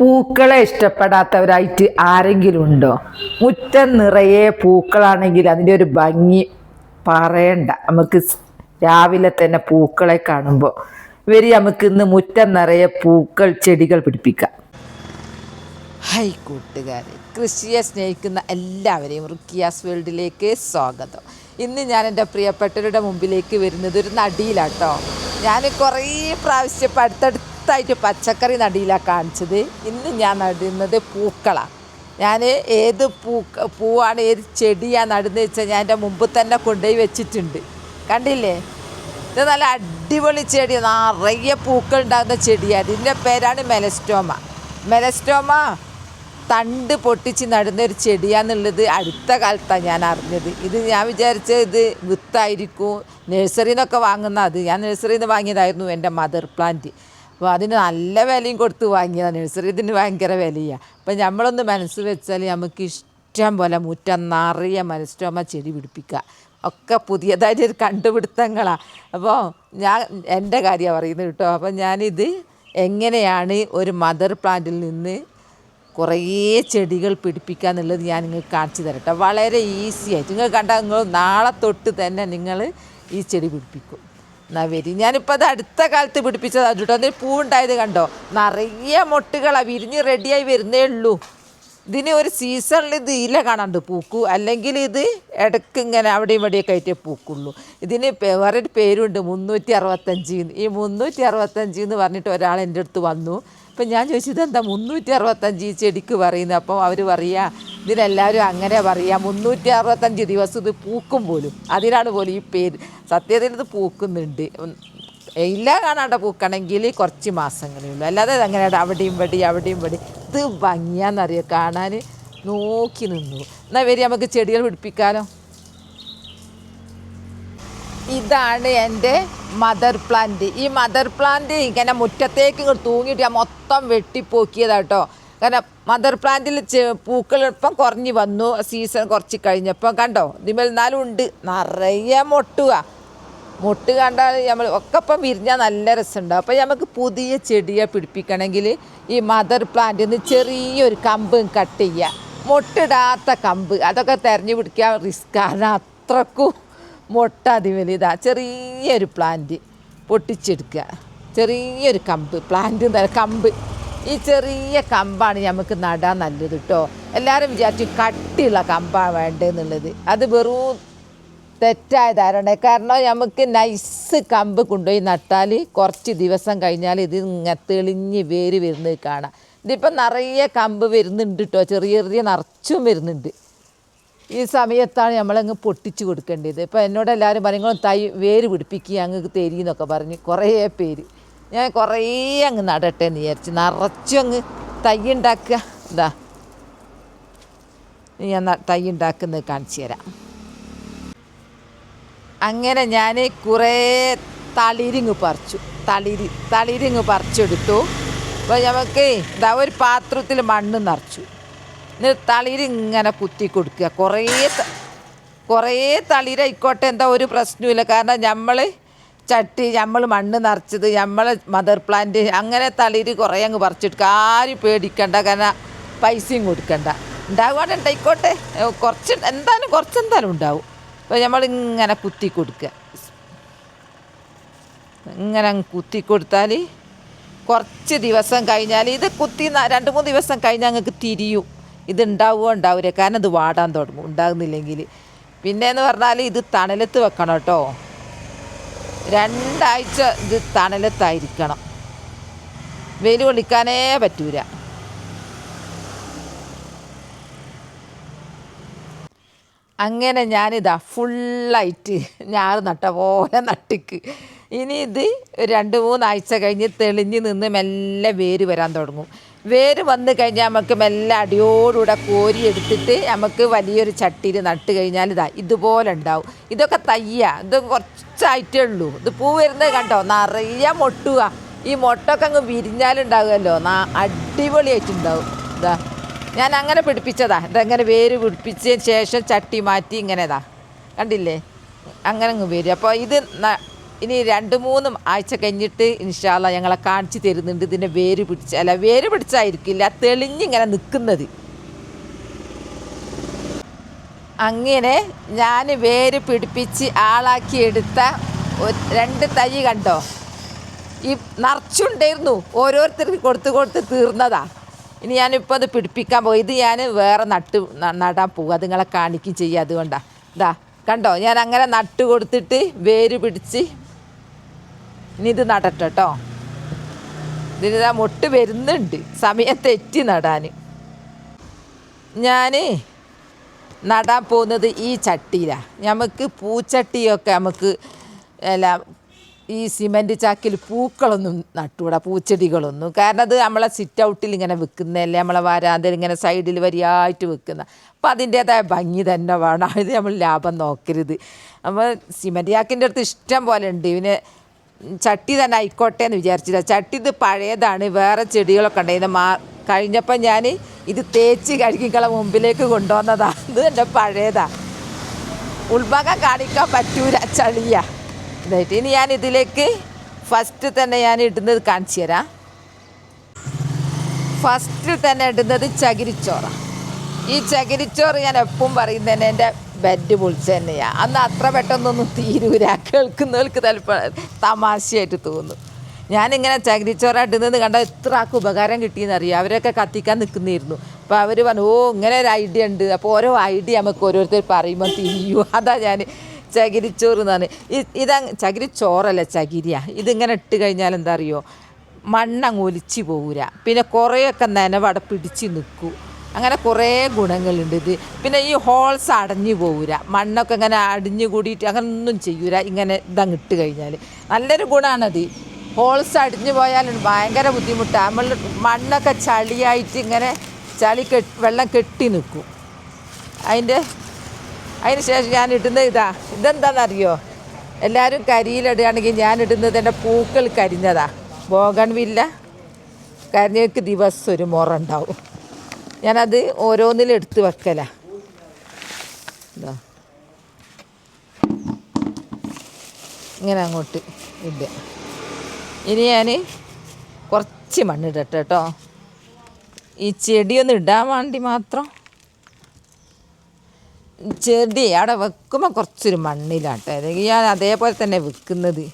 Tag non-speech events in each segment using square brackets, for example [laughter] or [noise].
പൂക്കളെ ഇഷ്ടപ്പെടാത്തവരായിട്ട് ആരെങ്കിലും ഉണ്ടോ മുറ്റം നിറയെ പൂക്കളാണെങ്കിൽ അതിന്റെ ഒരു ഭംഗി പറയണ്ട. നമുക്ക് രാവിലെ തന്നെ പൂക്കളെ കാണുമ്പോൾ വരി നമുക്ക് ഇന്ന് മുറ്റം നിറയെ പൂക്കൾ ചെടികൾ പിടിപ്പിക്കാം. ഹൈ കൂട്ടുകാരെ കൃഷിയെ സ്നേഹിക്കുന്ന എല്ലാവരെയും റുക്കിയാസ് വേൾഡിലേക്ക് സ്വാഗതം. ഇന്ന് ഞാൻ എന്റെ പ്രിയപ്പെട്ടവരുടെ മുമ്പിലേക്ക് വരുന്നത് ഒരു നടിയിലാട്ടോ. ഞാൻ കുറേ പ്രാവശ്യം ഇപ്പം അടുത്തടുത്തായിട്ട് പച്ചക്കറി നടിയിലാണ് കാണിച്ചത്. ഇന്ന് ഞാൻ നടുന്നത് പൂക്കളാണ് ഞാൻ ഏത് പൂ പൂവാണ് ഏത് ചെടിയാണ് നടുന്നത് വെച്ചാൽ ഞാൻ എന്റെ മുമ്പ് തന്നെ കൊണ്ടുപോയി വെച്ചിട്ടുണ്ട്. കണ്ടില്ലേ? ഇത് നല്ല അടിപൊളി ചെടി നിറയെ പൂക്കൾ ഉണ്ടാകുന്ന ചെടിയാണ് ഇതിന്റെ പേരാണ് മെലസ്റ്റോമ. മെലസ്റ്റോമ തണ്ട് പൊട്ടിച്ച് നടുന്ന ഒരു ചെടിയാന്നുള്ളത് അടുത്ത കാലത്താണ് ഞാൻ അറിഞ്ഞത്. ഇത് ഞാൻ വിചാരിച്ച ഇത് വിത്തായിരിക്കും. നഴ്സറിയിൽ നിന്നൊക്കെ വാങ്ങുന്ന അത്. ഞാൻ നഴ്സറിയിൽ നിന്ന് വാങ്ങിയതായിരുന്നു എന്റെ മദർ പ്ലാന്റ്. അപ്പോൾ അതിന് നല്ല വിലയും കൊടുത്ത് വാങ്ങിയതാണ് നഴ്സറി ഇതിന് ഭയങ്കര വിലയാണ് അപ്പം നമ്മളൊന്ന് മനസ്സ് വെച്ചാൽ നമുക്ക് ഇഷ്ടം പോലെ മുറ്റം നിറയെ മനസ്റ്റോമ ചെടി പിടിപ്പിക്കുക. ഒക്കെ പുതിയതായിട്ട് കണ്ടുപിടുത്തങ്ങളാണ് അപ്പോൾ ഞാൻ എന്റെ കാര്യമാണ് പറയുന്നത് കേട്ടോ. അപ്പം ഞാനിത് എങ്ങനെയാണ് ഒരു മദർ പ്ലാന്റിൽ നിന്ന് കുറേ ചെടികൾ പിടിപ്പിക്കുക എന്നുള്ളത് ഞാൻ നിങ്ങൾക്ക് കാണിച്ചു തരട്ടെ. വളരെ ഈസി ആയിട്ട്. നിങ്ങൾ കണ്ടാൽ നിങ്ങൾ നാളെ തൊട്ട് തന്നെ നിങ്ങൾ ഈ ചെടി പിടിപ്പിക്കും. എന്നാ വരി. ഞാനിപ്പോൾ അത് അടുത്ത കാലത്ത് പിടിപ്പിച്ചതാണ് കേട്ടോ അതിന് പൂവുണ്ടായത് കണ്ടോ? നിറയെ മൊട്ടുകളാണ് വിരിഞ്ഞ് റെഡിയായി വരുന്നേ ഉള്ളൂ. ഇതിന് ഒരു സീസണിൽ ഇത് ഇല കാണാണ്ട് പൂക്കൂ. അല്ലെങ്കിൽ ഇത് ഇടയ്ക്ക് ഇങ്ങനെ അവിടെയും ഇവിടെയൊക്കെ ആയിട്ടേ പൂക്കുള്ളൂ. ഇതിന് വേറൊരു പേരുണ്ട്. മുന്നൂറ്റി അറുപത്തഞ്ച് ഈ മുന്നൂറ്റി അറുപത്തഞ്ച് എന്ന് പറഞ്ഞിട്ട് ഒരാൾ എന്റെ അടുത്ത് വന്നു. അപ്പം ഞാൻ ചോദിച്ചു ഇതെന്താ മുന്നൂറ്റി അറുപത്തഞ്ച് ഈ ചെടിക്ക് പറയുന്നത്? അപ്പോൾ അവർ പറയുക ഇതിനെല്ലാവരും അങ്ങനെ പറയുക മുന്നൂറ്റി അറുപത്തഞ്ച് ദിവസം ഇത് പൂക്കും പോലും. അതിനാണ് പോലും ഈ പേര്. സത്യത്തിൽ ഇത് പൂക്കുന്നുണ്ട്. എല്ലാ കാണാണ്ട പൂക്കണമെങ്കിൽ കുറച്ച് മാസങ്ങളേ ഉള്ളൂ. അല്ലാതെ അങ്ങനെ അവിടെയും ഇവിടെ അവിടെയും ഇവിടെ ഇത് ഭംഗിയാന്നറിയാം? കാണാൻ നോക്കി നിന്നു. എന്നാൽ വരി നമുക്ക് ചെടികൾ പിടിപ്പിക്കാലോ? ഇതാണ് എന്റെ മദർ പ്ലാന്റ് ഈ മദർ പ്ലാന്റ് ഇങ്ങനെ മുറ്റത്തേക്ക് തൂങ്ങിയിട്ട് ഞാൻ മൊത്തം വെട്ടിപ്പോക്കിയതാട്ടോ. കാരണം മദർ പ്ലാന്റിൽ പൂക്കൾ ഇപ്പം കുറഞ്ഞ് വന്നു. സീസൺ കുറച്ച് കഴിഞ്ഞപ്പം കണ്ടോ? ഇതിമേൽ എന്നാലും ഉണ്ട്. നിറയെ മൊട്ടുക. മുട്ട് കണ്ടാൽ നമ്മൾ ഒക്കെ ഇപ്പം വിരിഞ്ഞാൽ നല്ല രസമുണ്ടാവും അപ്പോൾ നമുക്ക് പുതിയ ചെടിയെ പിടിപ്പിക്കണമെങ്കിൽ ഈ മദർ പ്ലാന്റിൽ നിന്ന് ചെറിയൊരു കമ്പ് കട്ട് ചെയ്യുക. മുട്ടിടാത്ത കമ്പ്. അതൊക്കെ തിരഞ്ഞു പിടിക്കാൻ റിസ്ക്കാണ് അത്രക്കും. മുട്ട അതിമേൽ ചെറിയൊരു പ്ലാന്റ് പൊട്ടിച്ചെടുക്കുക. ചെറിയൊരു കമ്പ് പ്ലാന്റ് എന്താ കമ്പ്. ഈ ചെറിയ കമ്പാണ് നമുക്ക് നടാൻ നല്ലത് കേട്ടോ എല്ലാവരും വിചാരിച്ചു കട്ടിയുള്ള കമ്പാണ് വേണ്ടതെന്നുള്ളത് അത് വെറും തെറ്റായ ധാരണ കാരണം നമുക്ക് നൈസ് കമ്പ് കൊണ്ടുപോയി നട്ടാൽ കുറച്ച് ദിവസം കഴിഞ്ഞാൽ ഇത് ഇങ്ങനെ തെളിഞ്ഞ് വേര് വരുന്നത് കാണാം. ഇതിപ്പം നിറയെ കമ്പ് വരുന്നുണ്ട് കേട്ടോ ചെറിയ ചെറിയ നിറച്ചും വരുന്നുണ്ട്. ഈ സമയത്താണ് നമ്മളങ്ങ് പൊട്ടിച്ചു കൊടുക്കേണ്ടത്. ഇപ്പം എന്നോട് എല്ലാവരും പറയും തൈ വേര് പിടിപ്പിക്കുക അങ്ങ് തരീന്നൊക്കെ പറഞ്ഞ് കുറേ പേര്. ഞാൻ കുറേ അങ്ങ് നടട്ടെ എന്ന് വിചാരിച്ച് നിറച്ചും അങ്ങ് തൈ ഉണ്ടാക്കുക. എന്താ ഞാൻ തൈ ഉണ്ടാക്കുന്നത് കാണിച്ചു തരാം. അങ്ങനെ ഞാൻ കുറേ തളിരിങ്ങ് പറിച്ചു. തളിരി തളിരിങ്ങ് പറിച്ചെടുത്തു. അപ്പോൾ നമുക്ക് ഇതാ ഒരു പാത്രത്തിൽ മണ്ണ് നിറച്ചു. എന്നിട്ട് തളിര് ഇങ്ങനെ കുത്തി കൊടുക്കുക. കുറേ കുറേ തളിരായിക്കോട്ടെ എന്താ ഒരു പ്രശ്നമില്ല കാരണം നമ്മൾ ചട്ടി നമ്മൾ മണ്ണ് നിറച്ചത് നമ്മൾ മദർ പ്ലാന്റ് അങ്ങനെ തളിര് കുറേ അങ്ങ് പറിച്ചെടുക്കുക. ആരും പേടിക്കണ്ട കാരണം പൈസയും കൊടുക്കണ്ട. ഉണ്ടാകുവാണ് ഉണ്ടായിക്കോട്ടെ കുറച്ച് എന്തായാലും കുറച്ച് എന്തായാലും ഉണ്ടാവും. അപ്പോൾ നമ്മളിങ്ങനെ കുത്തി കൊടുക്കുക. ഇങ്ങനെ കുത്തി കൊടുത്താൽ കുറച്ച് ദിവസം കഴിഞ്ഞാൽ ഇത് കുത്തി രണ്ട് മൂന്ന് ദിവസം കഴിഞ്ഞാൽ ഞങ്ങൾക്ക് തിരിയും. ഇത് ഉണ്ടാവുമോ ഉണ്ടാവില്ല കാരണം ഇത് വാടാൻ തുടങ്ങും. ഉണ്ടാകുന്നില്ലെങ്കിൽ. പിന്നെന്ന് പറഞ്ഞാൽ ഇത് തണലത്ത് വെക്കണം കേട്ടോ. രണ്ടാഴ്ച ഇത് തണലത്തായിരിക്കണം. വെയിൽ കൊള്ളിക്കാനേ പറ്റൂല. അങ്ങനെ ഞാനിതാ ഫുള്ളായിട്ട് ഞാൻ നട്ട പോലെ നട്ടിക്ക്. ഇനി ഇത് രണ്ട് മൂന്നാഴ്ച കഴിഞ്ഞ് തെളിഞ്ഞ് നിന്ന് മെല്ലെ വേര് വരാൻ തുടങ്ങും. വേര് വന്നു കഴിഞ്ഞാൽ നമുക്ക് മെല്ലെ അടിയോടുകൂടെ കോരി എടുത്തിട്ട് നമുക്ക് വലിയൊരു ചട്ടിയിൽ നട്ട് കഴിഞ്ഞാൽ ഇതാ ഇതുപോലെ ഉണ്ടാവും. ഇതൊക്കെ തയ്യ ഇത് കുറച്ചായിട്ടേ ഉള്ളൂ. ഇത് പൂ വരുന്നത് കണ്ടോ? നിറയെ മൊട്ടുക ഈ മൊട്ടൊക്കെ അങ്ങ് വിരിഞ്ഞാലുണ്ടാകുമല്ലോ അടിപൊളിയായിട്ടുണ്ടാവും. ഇതാ ഞാൻ അങ്ങനെ പിടിപ്പിച്ചതാ. ഇതങ്ങനെ വേര് പിടിപ്പിച്ചതിന് ശേഷം ചട്ടി മാറ്റി ഇങ്ങനെ ഇതാ. കണ്ടില്ലേ? അങ്ങനെ അങ്ങ് വരും. അപ്പോൾ ഇത് ഇനി രണ്ട് മൂന്നും ആഴ്ച കഴിഞ്ഞിട്ട് ഇൻഷാല്ല ഞങ്ങളെ കാണിച്ചു തരുന്നുണ്ട്. ഇതിന്റെ വേര് പിടിച്ച അല്ല വേര് പിടിച്ചായിരിക്കില്ല. തെളിഞ്ഞിങ്ങനെ നിൽക്കുന്നത് അങ്ങനെ ഞാൻ വേര് പിടിപ്പിച്ച് ആളാക്കി എടുത്ത രണ്ട് തൈ കണ്ടോ? ഈ നിറച്ചുണ്ടായിരുന്നു. ഓരോരുത്തർക്ക് കൊടുത്ത് കൊടുത്ത് തീർന്നതാ. ഇനി ഞാനിപ്പോൾ അത് പിടിപ്പിക്കാൻ പോയി. ഇത് ഞാൻ വേറെ നട്ട് നടാൻ പോകും അത് നിങ്ങളെ കാണിക്കുകയും ചെയ്യുക അതുകൊണ്ടാണ് ഇതാ കണ്ടോ? ഞാൻ അങ്ങനെ നട്ട് കൊടുത്തിട്ട് വേര് പിടിച്ച് ഇനി ഇത് നടട്ടെ കേട്ടോ ഇതിനിതാ മൊട്ട് വരുന്നുണ്ട്. സമയം തെറ്റി നടാൻ ഞാൻ നടാൻ പോകുന്നത് ഈ ചട്ടിയിലാണ് നമുക്ക് പൂച്ചട്ടിയൊക്കെ നമുക്ക് അല്ല ഈ സിമന്റ് ചാക്കിൽ പൂക്കളൊന്നും നട്ടുകൂടാ പൂച്ചെടികളൊന്നും. കാരണം അത് നമ്മളെ സിറ്റ് ഔട്ടിൽ ഇങ്ങനെ വെക്കുന്നതല്ലേ നമ്മളെ വരാന്തയിൽ ഇങ്ങനെ സൈഡിൽ വരിയായിട്ട് വെക്കുന്ന. അപ്പം അതിന്റേതായ ഭംഗി തന്നെ വേണം. ഇത് നമ്മൾ ലാഭം നോക്കരുത്. അപ്പോൾ സിമന്റ് ചാക്കിന്റെ അടുത്ത് ഇഷ്ടം പോലെ ഉണ്ട്. ഇവന് ചട്ടി തന്നെ ആയിക്കോട്ടെ എന്ന് വിചാരിച്ചില്ല. ചട്ടി ഇത് പഴയതാണ് വേറെ ചെടികളൊക്കെ ഉണ്ടായിരുന്നു മാ കഴിഞ്ഞപ്പോൾ ഞാൻ ഇത് തേച്ച് കഴുകിക്കളെ മുമ്പിലേക്ക് കൊണ്ടുവന്നതാണ് ഇത് എന്റെ പഴയതാണ് ഉൾഭാഗം കാണിക്കാൻ പറ്റൂല ചളിയ. ഇതായിട്ട് ഇനി ഞാൻ ഇതിലേക്ക് ഫസ്റ്റ് തന്നെ ഞാൻ ഇടുന്നത് കാണിച്ചു തരാം. ഫസ്റ്റ് തന്നെ ഇടുന്നത് ചകിരിച്ചോറാണ് ഈ ചകിരിച്ചോറ് ഞാൻ എപ്പം പറയുന്നതന്നെ എന്റെ ബെഡ് പൊളിച്ച് തന്നെയാണ് അന്ന് അത്ര പെട്ടെന്നൊന്നും തീരൂല. കേൾക്കുന്നവർക്ക് ചിലപ്പോൾ തമാശയായിട്ട് തോന്നും. ഞാനിങ്ങനെ ചകിരിച്ചോറായിട്ട് നിന്ന് കണ്ടാൽ ഇത്ര ആൾക്ക് ഉപകാരം കിട്ടിയെന്നറിയാം അവരൊക്കെ കത്തിക്കാൻ നിൽക്കുന്നിരുന്നു അപ്പോൾ അവർ പറഞ്ഞു ഓ ഇങ്ങനെ ഒരു ഐഡിയ ഉണ്ട്. അപ്പോൾ ഓരോ ഐഡിയ നമുക്ക് ഓരോരുത്തർ പറയുമ്പോൾ തിരിയൂ. [laughs] അതാ ഞാൻ ചകിരിച്ചോറ് എന്നാണ് ഇതാ ചകിരിച്ചോറല്ല ചകിരിയാ. ഇതിങ്ങനെ ഇട്ട് കഴിഞ്ഞാൽ എന്താ അറിയോ? മണ്ണങ്ങ് ഒലിച്ച് പോകൂല പിന്നെ കുറേയൊക്കെ നനവട പിടിച്ച് നിൽക്കൂ അങ്ങനെ കുറേ ഗുണങ്ങളുണ്ട് ഇത്. പിന്നെ ഈ ഹോൾസ് അടഞ്ഞു പോവില്ല മണ്ണൊക്കെ ഇങ്ങനെ അടിഞ്ഞു കൂടിയിട്ട് അങ്ങനെ ഒന്നും ചെയ്യൂല ഇങ്ങനെ ഇതങ്ങ് ഇട്ട് കഴിഞ്ഞാൽ നല്ലൊരു ഗുണമാണത് ഹോൾസ് അടിഞ്ഞു പോയാൽ ഭയങ്കര ബുദ്ധിമുട്ടാണ് നമ്മൾ മണ്ണൊക്കെ ചളിയായിട്ട് ഇങ്ങനെ ചളി കെട്ടി വെള്ളം കെട്ടി നിൽക്കും അതിന്റെ അതിന് ശേഷം ഞാൻ ഇടുന്നത് ഇതാ. ഇതെന്താണെന്നറിയോ എല്ലാവരും കരിയിലിടുകയാണെങ്കിൽ ഞാൻ ഇടുന്നത് എന്റെ പൂക്കൾ കരിഞ്ഞതാണ് ബോഗൺവില്ല കരിഞ്ഞവർക്ക് ദിവസം ഒരു മുറ ഉണ്ടാവും. ഞാനത് ഓരോന്നിലും എടുത്ത് വെക്കല. ഇങ്ങനെ അങ്ങോട്ട് ഇല്ല ഇനി ഞാൻ കുറച്ച് മണ്ണിടട്ടെ കേട്ടോ ഈ ചെടിയൊന്നും ഇടാൻ വേണ്ടി മാത്രം. ചെടി അവിടെ വെക്കുമ്പോൾ കുറച്ചൊരു മണ്ണിലാട്ടെ. അല്ലെങ്കിൽ ഞാൻ അതേപോലെ തന്നെ വെക്കുന്നത്.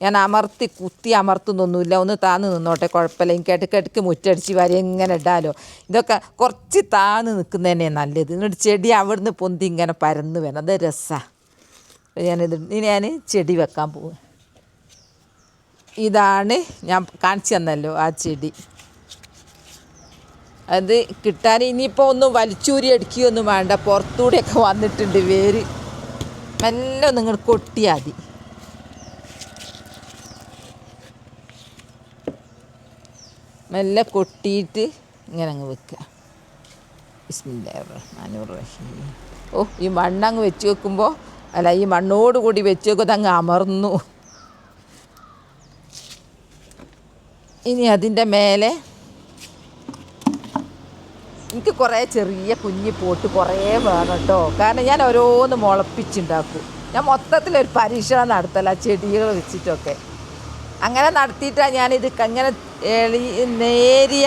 ഞാൻ അമർത്തി കുത്തി അമർത്തുന്നൊന്നുമില്ല. ഒന്ന് താന്ന് നിന്നോട്ടെ കുഴപ്പമില്ല. എനിക്ക് ഇടയ്ക്ക് ഇടയ്ക്ക് മുറ്റടിച്ച് വരെ എങ്ങനെ ഇടാലോ. ഇതൊക്കെ കുറച്ച് താന്ന് നിൽക്കുന്നതന്നെ നല്ലത്. എന്നിട്ട് ചെടി അവിടുന്ന് പൊന്തി ഇങ്ങനെ പരന്ന് വേണം അത് രസമാണ് ഞാനിത് ഇനി ഞാൻ ചെടി വെക്കാൻ പോവുക ഇതാണ് ഞാൻ കാണിച്ചു തന്നല്ലോ ആ ചെടി. അത് കിട്ടാൻ ഇനിയിപ്പോൾ ഒന്നും വലിച്ചൂരി അടിക്കുകയൊന്നും വേണ്ട. പുറത്തൂടെയൊക്കെ വന്നിട്ടുണ്ട് വേര്. മെല്ലെ നിങ്ങൾ കൊട്ടിയാൽ മതി. മെല്ലെ കൊട്ടിയിട്ട് ഇങ്ങനെ അങ്ങ് വെക്കുക ബിസ്മില്ലാഹിർ ഓ ഈ മണ്ണങ്ങ് വെച്ച് വെക്കുമ്പോൾ അല്ല ഈ മണ്ണോട് കൂടി വെച്ച് വെക്കുമ്പോൾ അങ്ങ് അമർന്നു. ഇനി അതിന്റെ മേലെ എനിക്ക് കുറേ ചെറിയ കുഞ്ഞി പോട്ട് കുറേ വേണം കേട്ടോ. കാരണം ഞാൻ ഓരോന്ന് മുളപ്പിച്ചുണ്ടാക്കും. ഞാൻ മൊത്തത്തിലൊരു പരീക്ഷണം നടത്തല ചെടികൾ വെച്ചിട്ടൊക്കെ. അങ്ങനെ നടത്തിയിട്ടാണ് ഞാനിത് ഇങ്ങനെ എളി നേരിയ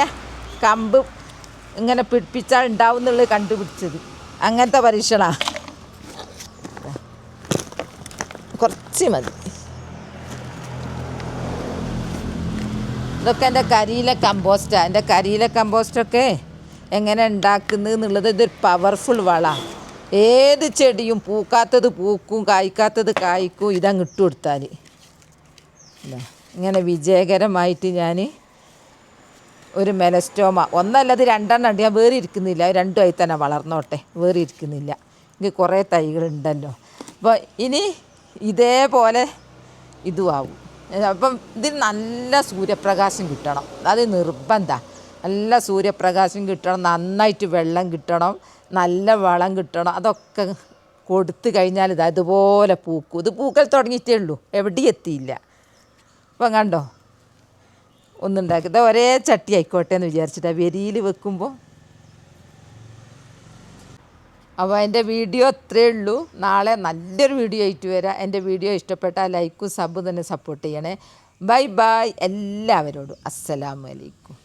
കമ്പ് ഇങ്ങനെ പിടിപ്പിച്ചാൽ ഉണ്ടാവും എന്നുള്ളത് കണ്ടുപിടിച്ചത്. അങ്ങനത്തെ പരീക്ഷണ. കുറച്ച് മതി. ഇതൊക്കെ എന്റെ കരിയിലെ കമ്പോസ്റ്റാണ് എന്റെ കരിയിലെ കമ്പോസ്റ്റൊക്കെ എങ്ങനെ ഉണ്ടാക്കുന്നത് എന്നുള്ളത് ഇതൊരു പവർഫുൾ വളമാണ് ഏത് ചെടിയും പൂക്കാത്തത് പൂക്കും കായ്ക്കാത്തത് കായ്ക്കും ഇതങ്ങ് ഇട്ട് കൊടുത്താൽ ഇങ്ങനെ വിജയകരമായിട്ട് ഞാൻ ഒരു മെലസ്റ്റോമ. ഒന്നല്ലത് രണ്ടെണ്ണം ഉണ്ട്. ഞാൻ വേറെ ഇരിക്കുന്നില്ല രണ്ടും ആയി തന്നെ വളർന്നോട്ടെ. വേറെ ഇരിക്കുന്നില്ല എനിക്ക് കുറേ തൈകളുണ്ടല്ലോ. അപ്പോൾ ഇനി ഇതേപോലെ ഇതും ആവും അപ്പം ഇതിന് നല്ല സൂര്യപ്രകാശം കിട്ടണം. അത് നിർബന്ധമാണ് നല്ല സൂര്യപ്രകാശം കിട്ടണം. നന്നായിട്ട് വെള്ളം കിട്ടണം. നല്ല വളം കിട്ടണം. അതൊക്കെ കൊടുത്തു കഴിഞ്ഞാൽ ഇത് അതുപോലെ പൂക്കും. ഇത് പൂക്കൽ തുടങ്ങിയിട്ടേ ഉള്ളൂ. എവിടെയും എത്തിയില്ല. അപ്പം കണ്ടോ? ഒന്നുണ്ടാക്കി. ഇത് ഒരേ ചട്ടി ആയിക്കോട്ടെ എന്ന് വിചാരിച്ചിട്ടാണ് വെരിയിൽ വെക്കുമ്പോൾ അപ്പോൾ എന്റെ വീഡിയോ അത്രേ ഉള്ളൂ. നാളെ നല്ലൊരു വീഡിയോ ആയിട്ട് വരാം. എന്റെ വീഡിയോ ഇഷ്ടപ്പെട്ടാൽ ലൈക്കും സബ് തന്നെ സപ്പോർട്ട് ചെയ്യണേ. Bye bye. എല്ലാവരോടും അസ്സലാമു അലൈക്കും.